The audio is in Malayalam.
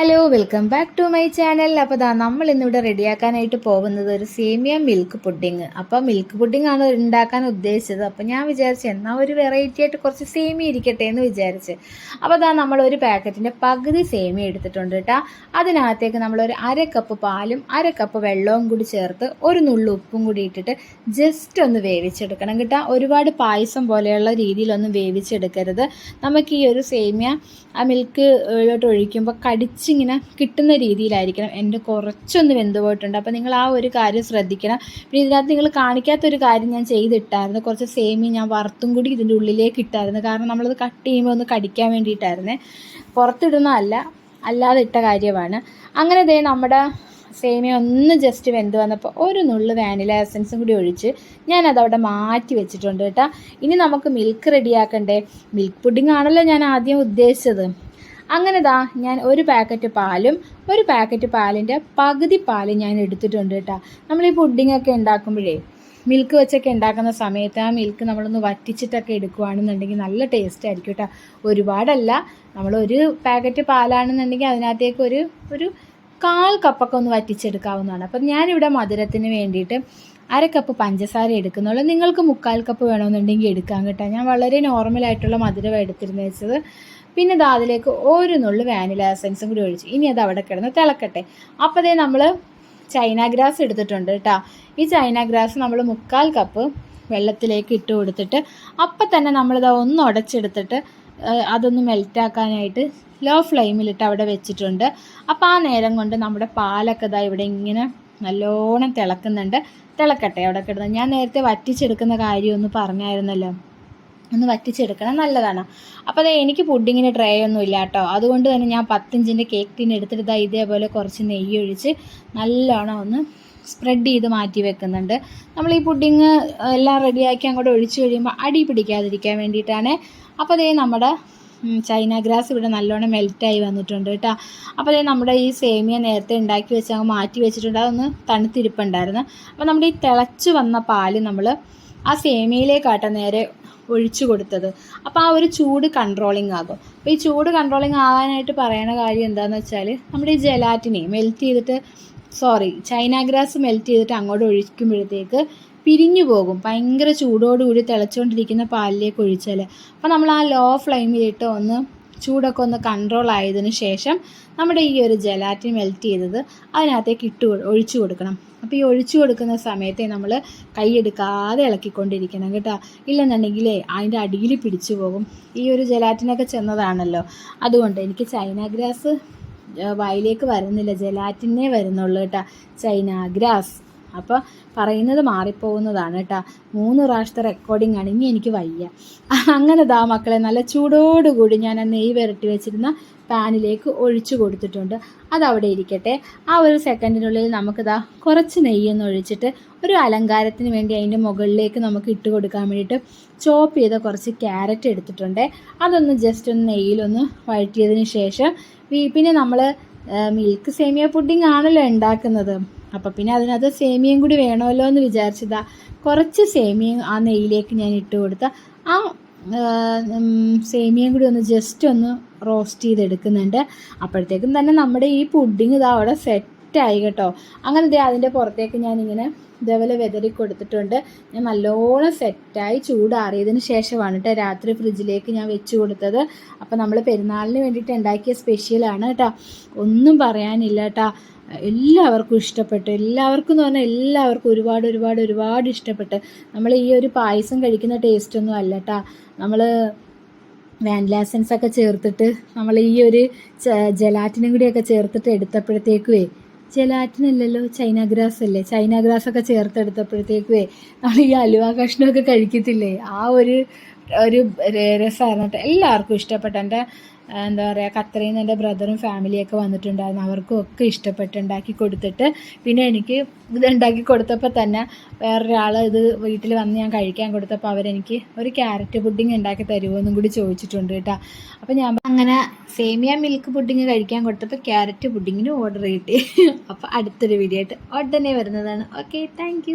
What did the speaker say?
Hello welcome back to my channel അപ്പോൾ ദാ നമ്മൾ ഇന്നിവിടെ റെഡിയാക്കാനായിട്ട് പോകുന്നത് ഒരു സേമിയ മിൽക്ക് പുഡിങ് അപ്പോൾ മിൽക്ക് പുഡിംഗ് ആണ് ഉണ്ടാക്കാൻ ഉദ്ദേശിച്ചത്. അപ്പോൾ ഞാൻ വിചാരിച്ചു എന്നാൽ ഒരു വെറൈറ്റി ആയിട്ട് കുറച്ച് സേമിയ ഇരിക്കട്ടെ എന്ന് വിചാരിച്ച്. അപ്പോൾ ദാ നമ്മൾ ഒരു പാക്കറ്റിന്റെ പകുതി സേമിയ എടുത്തിട്ടുണ്ട് കേട്ടോ അതിനകത്തേക്ക് നമ്മൾ ഒരു അര കപ്പ് പാലും അര കപ്പ് വെള്ളവും കൂടി ചേർത്ത് ഒരു നുള്ളു ഉപ്പും കൂടി ഇട്ടിട്ട് ജസ്റ്റ് ഒന്ന് വേവിച്ചെടുക്കണം കേട്ടോ ഒരുപാട് പായസം പോലെയുള്ള രീതിയിലൊന്നും വേവിച്ചെടുക്കരുത്. നമുക്ക് ഈ ഒരു സേമിയ ആ മിൽക്ക് ഒഴിക്കുമ്പോൾ ഒഴിക്കുമ്പോൾ കടിച്ചിങ്ങനെ കിട്ടുന്ന രീതിയിലായിരിക്കണം. എന്റെ കുറച്ചൊന്ന് വെന്ത് അപ്പോൾ നിങ്ങൾ ആ ഒരു കാര്യം ശ്രദ്ധിക്കണം. പിന്നെ ഇതിനകത്ത് നിങ്ങൾ കാണിക്കാത്തൊരു കാര്യം ഞാൻ ചെയ്തിട്ടായിരുന്നു. കുറച്ച് സേമി ഞാൻ വറുത്തും കൂടി ഇതിന്റെ ഉള്ളിലേക്ക് ഇട്ടായിരുന്നു. കാരണം നമ്മളത് കട്ട് ചെയ്യുമ്പോൾ ഒന്ന് കടിക്കാൻ വേണ്ടിയിട്ടായിരുന്നേ. പുറത്തിടുന്നതല്ല അല്ലാതെ ഇട്ട കാര്യമാണ്. അങ്ങനെ ദേ നമ്മുടെ സേമിയ ഒന്ന് ജസ്റ്റ് വെന്ത് വന്നപ്പോൾ ഒരു നുള്ളു വാനില എസൻസും കൂടി ഒഴിച്ച് ഞാൻ അവിടെ മാറ്റി വെച്ചിട്ടുണ്ട് കേട്ടോ. ഇനി നമുക്ക് മിൽക്ക് റെഡിയാക്കണ്ടേ മിൽക്ക് പുഡിംഗ് ആണല്ലോ ഞാൻ ആദ്യം ഉദ്ദേശിച്ചത്. അങ്ങനെ ദാ ഞാൻ ഒരു പാക്കറ്റ് പാലും ഒരു പാക്കറ്റ് പാലിന്റെ പകുതി പാൽ ഞാൻ എടുത്തിട്ടുണ്ട് കേട്ടോ നമ്മൾ ഈ പുഡിങ്ങൊക്കെ ഉണ്ടാക്കുമ്പോഴേ മിൽക്ക് വെച്ചൊക്കെ ഉണ്ടാക്കുന്ന സമയത്ത് ആ മിൽക്ക് നമ്മളൊന്ന് വറ്റിച്ചിട്ടൊക്കെ എടുക്കുകയാണെന്നുണ്ടെങ്കിൽ നല്ല ടേസ്റ്റ് ആയിരിക്കും കേട്ടോ ഒരുപാടല്ല നമ്മളൊരു പാക്കറ്റ് പാലാണെന്നുണ്ടെങ്കിൽ അതിനകത്തേക്ക് ഒരു ഒരു കാൽ കപ്പൊക്കെ ഒന്ന് വറ്റിച്ചെടുക്കാവുന്നതാണ്. അപ്പം ഞാനിവിടെ മധുരത്തിന് വേണ്ടിയിട്ട് അര കപ്പ് പഞ്ചസാര എടുക്കുന്നുള്ളൂ. നിങ്ങൾക്ക് മുക്കാൽ കപ്പ് വേണമെന്നുണ്ടെങ്കിൽ എടുക്കാം കേട്ടോ. ഞാൻ വളരെ നോർമലായിട്ടുള്ള മധുരം എടുത്തിരുന്നു വെച്ചത്. പിന്നെ ഇത് അതിലേക്ക് ഒരു നുള്ളു വാനില എസൻസും കൂടി ഒഴിച്ചു. ഇനി അത് അവിടെ കിടന്ന് തിളക്കട്ടെ. അപ്പോൾ അതേ നമ്മൾ ചൈന ഗ്രാസ് എടുത്തിട്ടുണ്ട് കേട്ടോ. ഈ ചൈന ഗ്രാസ് നമ്മൾ മുക്കാൽ കപ്പ് വെള്ളത്തിലേക്ക് ഇട്ട് കൊടുത്തിട്ട് അപ്പം തന്നെ നമ്മളിത് ഒന്ന് ഉടച്ചെടുത്തിട്ട് അതൊന്ന് മെൽറ്റാക്കാനായിട്ട് ലോ ഫ്ലെയിമിലിട്ട് അവിടെ വെച്ചിട്ടുണ്ട്. അപ്പോൾ ആ നേരം കൊണ്ട് നമ്മുടെ പാലൊക്കെ ഇതാ ഇവിടെ ഇങ്ങനെ നല്ലോണം തിളക്കുന്നുണ്ട്. തിളക്കട്ടെ അവിടെ കിടന്ന്. ഞാൻ നേരത്തെ വറ്റിച്ചെടുക്കുന്ന കാര്യം ഒന്ന് പറഞ്ഞായിരുന്നല്ലോ. ഒന്ന് വറ്റിച്ചെടുക്കണം നല്ലതാണ്. അപ്പോൾ അതെ എനിക്ക് പുഡിങ്ങിന് ട്രേ ഒന്നും ഇല്ല കേട്ടോ. അതുകൊണ്ട് തന്നെ ഞാൻ പത്തിഞ്ചിന്റെ കേക്ക് ടീൻ എടുത്തിട്ട് ഇതേപോലെ കുറച്ച് നെയ്യ് ഒഴിച്ച് നല്ലോണം ഒന്ന് സ്പ്രെഡ് ചെയ്ത് മാറ്റി വെക്കുന്നുണ്ട്. നമ്മൾ ഈ പുഡിങ് എല്ലാം റെഡിയാക്കി അങ്ങോട്ട് ഒഴിച്ചു കഴിയുമ്പോൾ അടി പിടിക്കാതിരിക്കാൻ വേണ്ടിയിട്ടാണ്. അപ്പോൾ അതേ നമ്മുടെ ചൈന ഗ്രാസ് ഇവിടെ നല്ലോണം മെൽറ്റായി വന്നിട്ടുണ്ട് കേട്ടോ. അപ്പോൾ നമ്മുടെ ഈ സേമിയ നേരത്തെ ഉണ്ടാക്കി വെച്ച് അങ്ങ് മാറ്റി വെച്ചിട്ടുണ്ട്. അതൊന്ന് തണുത്തിരിപ്പുണ്ടായിരുന്നു. അപ്പോൾ നമ്മുടെ ഈ തിളച്ച് വന്ന പാൽ നമ്മൾ ആ സേമിയയിലേക്കാട്ടെ നേരെ ഒഴിച്ചു കൊടുത്തത്. അപ്പോൾ ആ ഒരു ചൂട് കൺട്രോളിങ് ആകും. അപ്പോൾ ഈ ചൂട് കൺട്രോളിങ് ആകാനായിട്ട് പറയണ കാര്യം എന്താണെന്ന് വെച്ചാൽ നമ്മുടെ ഈ ജലാറ്റിനെ മെൽറ്റ് ചെയ്തിട്ട് സോറി ചൈന ഗ്രാസ് മെൽറ്റ് ചെയ്തിട്ട് അങ്ങോട്ട് ഒഴിക്കുമ്പോഴത്തേക്ക് പിരിഞ്ഞു പോകും. ഭയങ്കര ചൂടോടുകൂടി തിളച്ചുകൊണ്ടിരിക്കുന്ന പാലിലേക്ക് ഒഴിച്ചാൽ അപ്പോൾ നമ്മൾ ആ ലോ ഫ്ലെയിമിലിട്ട് ഒന്ന് ചൂടൊക്കെ ഒന്ന് കൺട്രോൾ ആയതിന് ശേഷം നമ്മുടെ ഈ ഒരു ജലാറ്റിൻ മെൽറ്റ് ചെയ്തത് അതിനകത്തേക്ക് ഇട്ട് ഒഴിച്ചു കൊടുക്കണം. അപ്പോൾ ഈ ഒഴിച്ചു കൊടുക്കുന്ന സമയത്തെ നമ്മൾ കൈയെടുക്കാതെ ഇളക്കിക്കൊണ്ടിരിക്കണം കേട്ടോ. ഇല്ലെന്നുണ്ടെങ്കിലേ അതിന്റെ അടിയിൽ പിടിച്ചു പോകും. ഈ ഒരു ജലാറ്റിനൊക്കെ ചെന്നതാണല്ലോ. അതുകൊണ്ട് എനിക്ക് ചൈന ഗ്രാസ് വായിലേക്ക് വരുന്നില്ല. ജലാറ്റിനെ വരുന്നുള്ളൂ കേട്ടോ. China grass. അപ്പോൾ പറയുന്നത് മാറിപ്പോകുന്നതാണ് കേട്ടോ. മൂന്ന് പ്രാവശ്യത്തെ റെക്കോർഡിംഗ് ആണ് ഇനി എനിക്ക് വയ്യ. അങ്ങനെ ദാ മക്കളെ നല്ല ചൂടോടുകൂടി ഞാൻ ആ നെയ്യ് വരട്ടി വെച്ചിരുന്ന പാനിലേക്ക് ഒഴിച്ചു കൊടുത്തിട്ടുണ്ട്. അതവിടെ ഇരിക്കട്ടെ. ആ ഒരു സെക്കൻഡിനുള്ളിൽ നമുക്കിതാ കുറച്ച് നെയ്യൊന്ന് ഒഴിച്ചിട്ട് ഒരു അലങ്കാരത്തിന് വേണ്ടി അതിന്റെ മുകളിലേക്ക് നമുക്ക് ഇട്ട് കൊടുക്കാൻ വേണ്ടിയിട്ട് ചോപ്പ് ചെയ്ത കുറച്ച് ക്യാരറ്റ് എടുത്തിട്ടുണ്ട്. അതൊന്ന് ജസ്റ്റ് ഒന്ന് നെയ്യിലൊന്ന് വഴറ്റിയതിന് ശേഷം പിന്നെ നമ്മൾ മിൽക്ക് സേമിയ പുഡിംഗ് ആണല്ലോ ഉണ്ടാക്കുന്നത്. അപ്പോൾ പിന്നെ അതിനകത്ത് സേമിയയും കൂടി വേണമല്ലോ എന്ന് വിചാരിച്ചതാ. കുറച്ച് സേമിയയും ആ നെയ്യിലേക്ക് ഞാൻ ഇട്ട് കൊടുത്ത ആ സേമിയയും കൂടി ഒന്ന് ജസ്റ്റ് ഒന്ന് റോസ്റ്റ് ചെയ്തെടുക്കുന്നുണ്ട്. അപ്പോഴത്തേക്കും തന്നെ നമ്മുടെ ഈ പുഡിങ് ഇതാ അവിടെ സെറ്റായി കേട്ടോ. അങ്ങനെ ഇതേ അതിന്റെ പുറത്തേക്ക് ഞാനിങ്ങനെ ഇതേപോലെ വെതറി കൊടുത്തിട്ടുണ്ട്. ഞാൻ നല്ലോണം സെറ്റായി ചൂടാറിയതിന് ശേഷമാണ് കേട്ടോ രാത്രി ഫ്രിഡ്ജിലേക്ക് ഞാൻ വെച്ച് കൊടുത്തത്. അപ്പോൾ നമ്മൾ പെരുന്നാളിന് വേണ്ടിയിട്ട് ഉണ്ടാക്കിയ സ്പെഷ്യലാണ് കേട്ടോ. ഒന്നും പറയാനില്ല കേട്ടോ. എല്ലാവർക്കും ഇഷ്ടപ്പെട്ടു. എല്ലാവർക്കും എന്ന് പറഞ്ഞാൽ എല്ലാവർക്കും ഒരുപാട് ഒരുപാട് ഒരുപാട് ഇഷ്ടപ്പെട്ട്. നമ്മൾ ഈ ഒരു പായസം കഴിക്കുന്ന ടേസ്റ്റ് ഒന്നും അല്ല കേട്ടോ. നമ്മൾ വാനില ഒക്കെ ചേർത്തിട്ട് നമ്മൾ ഈ ഒരു ജലാറ്റിനും കൂടിയൊക്കെ ചേർത്തിട്ട് എടുത്തപ്പോഴത്തേക്കുവേ ജലാറ്റിനല്ലല്ലോ ചൈന ഗ്രാസ് അല്ലേ ചൈന ഗ്രാസ് ഒക്കെ ചേർത്തെടുത്തപ്പോഴത്തേക്കുവേ നമ്മൾ ഈ അലുവ കഷ്ണമൊക്കെ കഴിക്കത്തില്ലേ? ആ ഒരു ഒരു രസമായിരുന്നു എല്ലാവർക്കും ഇഷ്ടപ്പെട്ട എന്റെ എന്താ പറയുക കത്രയിൽ എന്റെ ബ്രദറും ഫാമിലിയൊക്കെ വന്നിട്ടുണ്ടായിരുന്നു. അവർക്കും ഒക്കെ ഇഷ്ടപ്പെട്ട് ഉണ്ടാക്കി കൊടുത്തിട്ട്. പിന്നെ എനിക്ക് ഇത് ഉണ്ടാക്കി കൊടുത്തപ്പോൾ തന്നെ വേറൊരാൾ ഇത് വീട്ടിൽ വന്ന് ഞാൻ കഴിക്കാൻ കൊടുത്തപ്പോൾ അവരെനിക്ക് ഒരു ക്യാരറ്റ് പുഡിങ് ഉണ്ടാക്കി തരുമോ എന്നും കൂടി ചോദിച്ചിട്ടുണ്ട് കേട്ടോ. അപ്പോൾ ഞാൻ അങ്ങനെ സേമിയ മിൽക്ക് പുഡിങ് കഴിക്കാൻ കൊടുത്തപ്പോൾ ക്യാരറ്റ് പുഡിങ്ങിന് ഓർഡർ കിട്ടി. അപ്പോൾ അടുത്തൊരു വീഡിയോ ആയിട്ട് ഉടനെ വരുന്നതാണ്. Okay thank